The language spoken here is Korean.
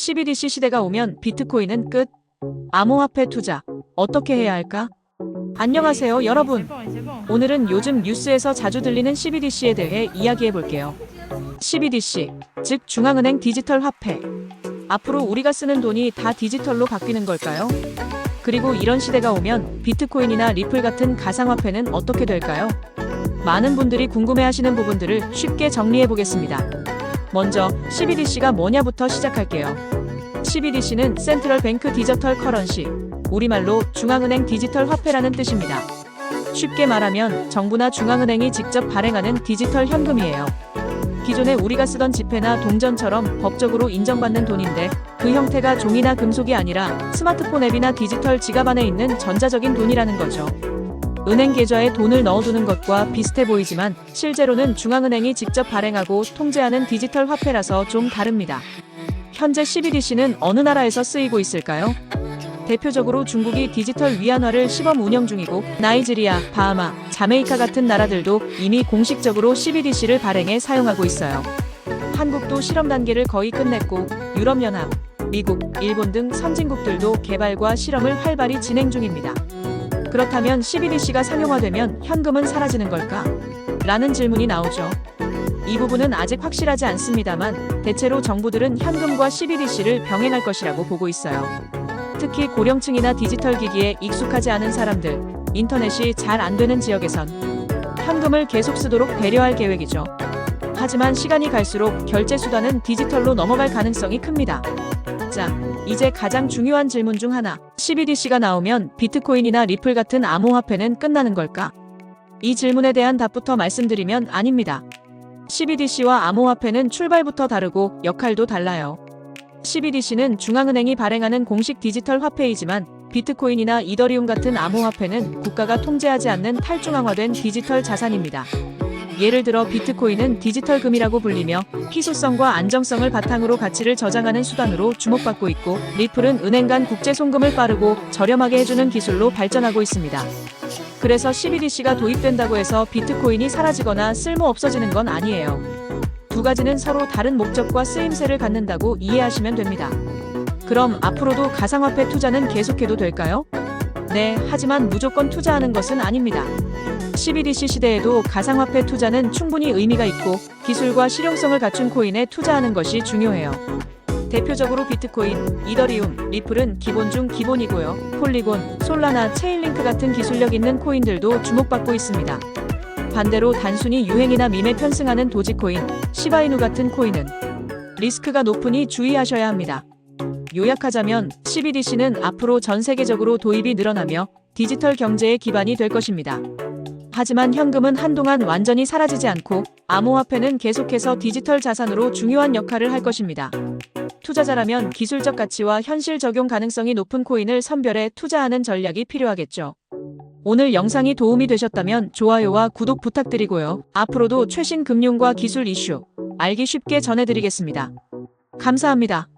CBDC 시대가 오면 비트코인은 끝. 암호화폐 투자 어떻게 해야 할까? 안녕하세요, 여러분. 오늘은 요즘 뉴스에서 자주 들리는 CBDC에 대해 이야기해 볼게요. CBDC, 즉 중앙은행 디지털 화폐. 앞으로 우리가 쓰는 돈이 다 디지털로 바뀌는 걸까요? 그리고 이런 시대가 오면 비트코인이나 리플 같은 가상화폐는 어떻게 될까요? 많은 분들이 궁금해하시는 부분들을 쉽게 정리해 보겠습니다. 먼저 CBDC가 뭐냐부터 시작할게요. CBDC는 센트럴 뱅크 디지털 커런시, 우리말로 중앙은행 디지털 화폐라는 뜻입니다. 쉽게 말하면 정부나 중앙은행이 직접 발행하는 디지털 현금이에요. 기존에 우리가 쓰던 지폐나 동전처럼 법적으로 인정받는 돈인데 그 형태가 종이나 금속이 아니라 스마트폰 앱이나 디지털 지갑 안에 있는 전자적인 돈이라는 거죠. 은행 계좌에 돈을 넣어두는 것과 비슷해 보이지만 실제로는 중앙은행이 직접 발행하고 통제하는 디지털 화폐라서 좀 다릅니다. 현재 CBDC는 어느 나라에서 쓰이고 있을까요? 대표적으로 중국이 디지털 위안화를 시범 운영 중이고 나이지리아, 바하마, 자메이카 같은 나라들도 이미 공식적으로 CBDC를 발행해 사용하고 있어요. 한국도 실험 단계를 거의 끝냈고 유럽연합, 미국, 일본 등 선진국들도 개발과 실험을 활발히 진행 중입니다. 그렇다면 CBDC가 상용화되면 현금은 사라지는 걸까? 라는 질문이 나오죠. 이 부분은 아직 확실하지 않습니다만 대체로 정부들은 현금과 CBDC를 병행할 것이라고 보고 있어요. 특히 고령층이나 디지털 기기에 익숙하지 않은 사람들, 인터넷이 잘 안 되는 지역에선 현금을 계속 쓰도록 배려할 계획이죠. 하지만 시간이 갈수록 결제 수단은 디지털로 넘어갈 가능성이 큽니다. 자, 이제 가장 중요한 질문 중 하나. CBDC가 나오면 비트코인이나 리플 같은 암호화폐는 끝나는 걸까? 이 질문에 대한 답부터 말씀드리면 아닙니다. CBDC와 암호화폐는 출발부터 다르고 역할도 달라요. CBDC는 중앙은행이 발행하는 공식 디지털 화폐이지만 비트코인이나 이더리움 같은 암호화폐는 국가가 통제하지 않는 탈중앙화된 디지털 자산입니다. 예를 들어 비트코인은 디지털 금이라고 불리며 희소성과 안정성을 바탕으로 가치를 저장하는 수단으로 주목받고 있고 리플은 은행 간 국제 송금을 빠르고 저렴하게 해주는 기술로 발전하고 있습니다. 그래서 CBDC가 도입된다고 해서 비트코인이 사라지거나 쓸모 없어지는 건 아니에요. 두 가지는 서로 다른 목적과 쓰임새를 갖는다고 이해하시면 됩니다. 그럼 앞으로도 가상화폐 투자는 계속해도 될까요? 네, 하지만 무조건 투자하는 것은 아닙니다. CBDC 시대에도 가상화폐 투자는 충분히 의미가 있고 기술과 실용성을 갖춘 코인에 투자하는 것이 중요해요. 대표적으로 비트코인, 이더리움, 리플은 기본 중 기본이고요. 폴리곤, 솔라나, 체인링크 같은 기술력 있는 코인들도 주목받고 있습니다. 반대로 단순히 유행이나 밈에 편승하는 도지코인, 시바이누 같은 코인은 리스크가 높으니 주의하셔야 합니다. 요약하자면 CBDC는 앞으로 전 세계적으로 도입이 늘어나며 디지털 경제의 기반이 될 것입니다. 하지만 현금은 한동안 완전히 사라지지 않고 암호화폐는 계속해서 디지털 자산으로 중요한 역할을 할 것입니다. 투자자라면 기술적 가치와 현실 적용 가능성이 높은 코인을 선별해 투자하는 전략이 필요하겠죠. 오늘 영상이 도움이 되셨다면 좋아요와 구독 부탁드리고요. 앞으로도 최신 금융과 기술 이슈 알기 쉽게 전해드리겠습니다. 감사합니다.